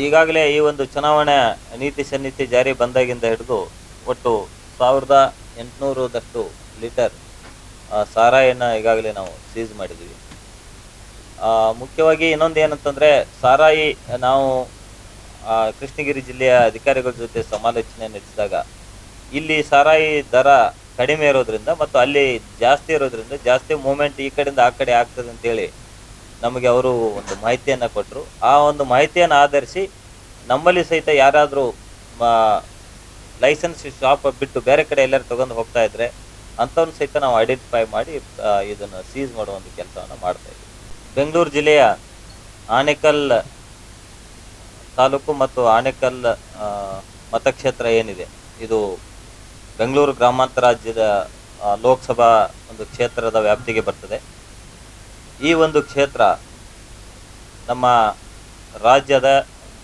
ಈಗಾಗಲೇ ಈ ಒಂದು ಚುನಾವಣೆ ನೀತಿ ಸಂಹಿತೆ ಜಾರಿ ಬಂದಾಗಿಂದ ಹಿಡಿದು ಒಟ್ಟು ಸಾವಿರದ ಎಂಟುನೂರದಷ್ಟು ಲೀಟರ್ ಆ, ಸಾರಾಯಿನ ಈಗಾಗಲೇ ನಾವು ಸೀಸ್ ಮಾಡಿದ್ದೀವಿ. ಮುಖ್ಯವಾಗಿ ಇನ್ನೊಂದು ಏನಂತಂದರೆ ಸಾರಾಯಿ ನಾವು ಕೃಷ್ಣಗಿರಿ ಜಿಲ್ಲೆಯ ಅಧಿಕಾರಿಗಳ ಜೊತೆ ಸಮಾಲೋಚನೆ ನಡೆಸಿದಾಗ ಇಲ್ಲಿ ಸಾರಾಯಿ ದರ ಕಡಿಮೆ ಇರೋದ್ರಿಂದ ಮತ್ತು ಅಲ್ಲಿ ಜಾಸ್ತಿ ಇರೋದ್ರಿಂದ ಜಾಸ್ತಿ ಮೂಮೆಂಟ್ ಈ ಕಡೆಯಿಂದ ಆ ಕಡೆ ಆಗ್ತದೆ ಅಂತೇಳಿ ನಮಗೆ ಅವರು ಒಂದು ಮಾಹಿತಿಯನ್ನು ಕೊಟ್ಟರು ಆ ಒಂದು ಮಾಹಿತಿಯನ್ನು ಆಧರಿಸಿ ನಮ್ಮಲ್ಲಿ ಸಹಿತ ಯಾರಾದರೂ ಲೈಸೆನ್ಸ್ ಶಾಪ್ ಬಿಟ್ಟು ಬೇರೆ ಕಡೆ ಎಲ್ಲರೂ ತೊಗೊಂಡು ಹೋಗ್ತಾ ಇದ್ರೆ ಅಂಥವ್ನು ಸಹಿತ ನಾವು ಐಡೆಂಟಿಫೈ ಮಾಡಿ ಇದನ್ನು ಸೀಸ್ ಮಾಡೋ ಒಂದು ಕೆಲಸವನ್ನು ಮಾಡ್ತಾ ಇದ್ದೀವಿ. ಬೆಂಗಳೂರು ಜಿಲ್ಲೆಯ ಆನೇಕಲ್ ತಾಲೂಕು ಮತ್ತು ಆನೇಕಲ್ ಮತಕ್ಷೇತ್ರ ಏನಿದೆ, ಇದು ಬೆಂಗಳೂರು ಗ್ರಾಮಾಂತರ ರಾಜ್ಯದ ಲೋಕಸಭಾ ಒಂದು ಕ್ಷೇತ್ರದ ವ್ಯಾಪ್ತಿಗೆ ಬರ್ತದೆ. ಈ ಒಂದು ಕ್ಷೇತ್ರ ನಮ್ಮ ರಾಜ್ಯದ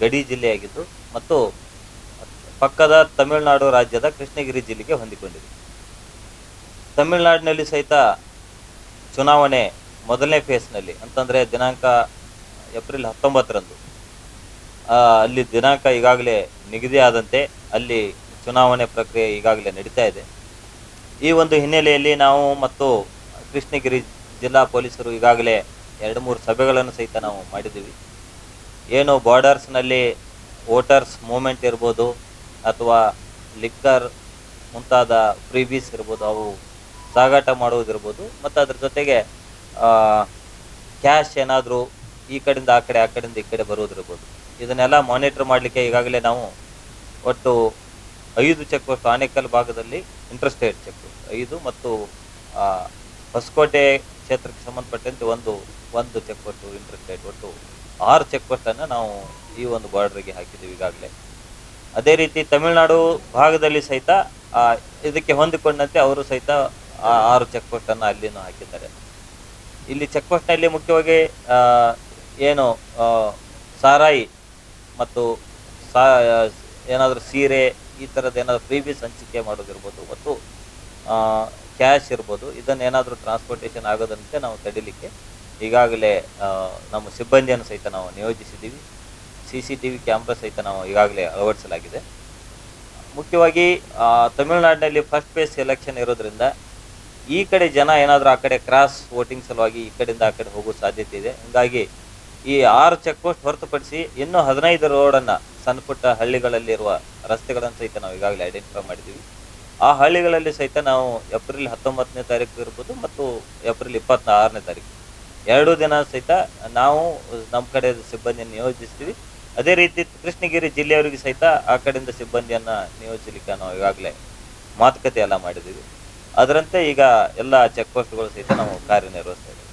ಗಡಿ ಜಿಲ್ಲೆಯಾಗಿದ್ದು ಮತ್ತು ಪಕ್ಕದ ತಮಿಳುನಾಡು ರಾಜ್ಯದ ಕೃಷ್ಣಗಿರಿ ಜಿಲ್ಲೆಗೆ ಹೊಂದಿಕೊಂಡಿದೆ. ತಮಿಳುನಾಡಿನಲ್ಲಿ ಸಹಿತ ಚುನಾವಣೆ ಮೊದಲನೇ ಫೇಸ್ನಲ್ಲಿ, ಅಂತಂದರೆ ದಿನಾಂಕ ಏಪ್ರಿಲ್ ಹತ್ತೊಂಬತ್ತರಂದು. ಅಲ್ಲಿ ದಿನಾಂಕ ಈಗಾಗಲೇ ನಿಗದಿ ಆದಂತೆ ಅಲ್ಲಿ ಚುನಾವಣೆ ಪ್ರಕ್ರಿಯೆ ಈಗಾಗಲೇ ನಡೀತಾ ಇದೆ. ಈ ಒಂದು ಹಿನ್ನೆಲೆಯಲ್ಲಿ ನಾವು ಮತ್ತು ಕೃಷ್ಣಗಿರಿ ಜಿಲ್ಲಾ ಪೊಲೀಸರು ಈಗಾಗಲೇ ಎರಡು ಮೂರು ಸಭೆಗಳನ್ನು ಸಹಿತ ನಾವು ಮಾಡಿದ್ದೀವಿ. ಏನು ಬಾರ್ಡರ್ಸ್ನಲ್ಲಿ ವೋಟರ್ಸ್ ಮೂಮೆಂಟ್ ಇರ್ಬೋದು ಅಥವಾ ಲಿಕ್ಕರ್ ಮುಂತಾದ ಫ್ರೀಬೀಸ್ ಇರ್ಬೋದು, ಅವು ಸಾಗಾಟ ಮಾಡುವುದಿರ್ಬೋದು. ಮತ್ತು ಅದ್ರ ಜೊತೆಗೆ ಕ್ಯಾಶ್ ಏನಾದರೂ ಈ ಕಡೆಯಿಂದ ಆ ಕಡೆ, ಆ ಕಡೆಯಿಂದ ಈ ಕಡೆ ಬರುವುದಿರ್ಬೋದು. ಇದನ್ನೆಲ್ಲ ಮಾನಿಟರ್ ಮಾಡಲಿಕ್ಕೆ ಈಗಾಗಲೇ ನಾವು ಒಟ್ಟು ಐದು ಚೆಕ್ ಪೋಸ್ಟ್ ಆನೇಕಲ್ ಭಾಗದಲ್ಲಿ ಇಂಟರ್ಸ್ಟೇಟ್ ಚೆಕ್ ಪೋಸ್ಟ್ ಐದು ಮತ್ತು ಹೊಸಕೋಟೆ ಕ್ಷೇತ್ರಕ್ಕೆ ಸಂಬಂಧಪಟ್ಟಂತೆ ಒಂದು ಒಂದು ಚೆಕ್ ಪೋಸ್ಟ್ ಇಂಟರ್ಸ್ಟೇಟ್ ಒಟ್ಟು ಆರು ಚೆಕ್ ಪೋಸ್ಟನ್ನು ನಾವು ಈ ಒಂದು ಬಾರ್ಡ್ರಿಗೆ ಹಾಕಿದ್ದೀವಿ ಈಗಾಗಲೇ. ಅದೇ ರೀತಿ ತಮಿಳುನಾಡು ಭಾಗದಲ್ಲಿ ಸಹಿತ ಇದಕ್ಕೆ ಹೊಂದಿಕೊಂಡಂತೆ ಅವರು ಸಹಿತ ಆರು ಚೆಕ್ ಪೋಸ್ಟನ್ನು ಅಲ್ಲಿನೂ ಹಾಕಿದ್ದಾರೆ. ಇಲ್ಲಿ ಚೆಕ್ ಪೋಸ್ಟ್ನಲ್ಲಿ ಮುಖ್ಯವಾಗಿ ಏನು ಸಾರಾಯಿ ಮತ್ತು ಸಾ, ಏನಾದರೂ ಸೀರೆ ಈ ಥರದ್ದು ಏನಾದರೂ ಫ್ರೀಬೀಸ್ ಹಂಚಿಕೆ ಮಾಡೋದಿರ್ಬೋದು ಮತ್ತು ಕ್ಯಾಶ್ ಇರ್ಬೋದು, ಇದನ್ನು ಏನಾದರೂ ಟ್ರಾನ್ಸ್ಪೋರ್ಟೇಷನ್ ಆಗೋದಂತೆ ನಾವು ತಡಿಲಿಕ್ಕೆ ಈಗಾಗಲೇ ನಮ್ಮ ಸಿಬ್ಬಂದಿಯನ್ನು ಸಹಿತ ನಾವು ನಿಯೋಜಿಸಿದ್ದೀವಿ. C C T V camera ಸಹಿತ ನಾವು ಈಗಾಗಲೇ ಅಳವಡಿಸಲಾಗಿದೆ. ಮುಖ್ಯವಾಗಿ ತಮಿಳುನಾಡಿನಲ್ಲಿ ಫಸ್ಟ್ ಫೇಸ್ ಎಲೆಕ್ಷನ್ ಇರೋದ್ರಿಂದ ಈ ಕಡೆ ಜನ ಏನಾದರೂ ಆ ಕಡೆ ಕ್ರಾಸ್ ವೋಟಿಂಗ್ ಸಲುವಾಗಿ ಈ ಕಡೆಯಿಂದ ಆ ಕಡೆ ಹೋಗೋ ಸಾಧ್ಯತೆ ಇದೆ. ಹೀಗಾಗಿ ಈ ಆರು ಚೆಕ್ ಪೋಸ್ಟ್ ಹೊರತುಪಡಿಸಿ ಇನ್ನೂ ಹದಿನೈದು ರೋಡನ್ನು ಸಣ್ಣ ಪುಟ್ಟ ಹಳ್ಳಿಗಳಲ್ಲಿರುವ ರಸ್ತೆಗಳನ್ನು ಸಹಿತ ನಾವು ಈಗಾಗಲೇ ಐಡೆಂಟಿಫೈ ಮಾಡಿದ್ದೀವಿ. ಆ ಹಳ್ಳಿಗಳಲ್ಲಿ ಸಹಿತ ನಾವು ಏಪ್ರಿಲ್ ಹತ್ತೊಂಬತ್ತನೇ ತಾರೀಕು ಇರ್ಬೋದು ಮತ್ತು ಏಪ್ರಿಲ್ ಇಪ್ಪತ್ತಾರನೇ ತಾರೀಕು. ಎರಡು ದಿನ ಸಹಿತ ನಾವು ನಮ್ಮ ಕಡೆ ಸಿಬ್ಬಂದಿಯನ್ನು ನಿಯೋಜಿಸ್ತೀವಿ. ಅದೇ ರೀತಿ ಕೃಷ್ಣಗಿರಿ ಜಿಲ್ಲೆಯವರಿಗೆ ಸಹಿತ ಆ ಕಡೆಯಿಂದ ಸಿಬ್ಬಂದಿಯನ್ನು ನಿಯೋಜಿಸಲಿಕ್ಕೆ ನಾವು ಈಗಾಗಲೇ ಮಾತುಕತೆ ಎಲ್ಲ ಮಾಡಿದ್ದೀವಿ. ಅದರಂತೆ ಈಗ ಎಲ್ಲ ಚೆಕ್ ಪೋಸ್ಟ್ಗಳು ಸಹಿತ ನಾವು ಕಾರ್ಯನಿರ್ವಹಿಸ್ತಾ ಇದ್ದೀವಿ.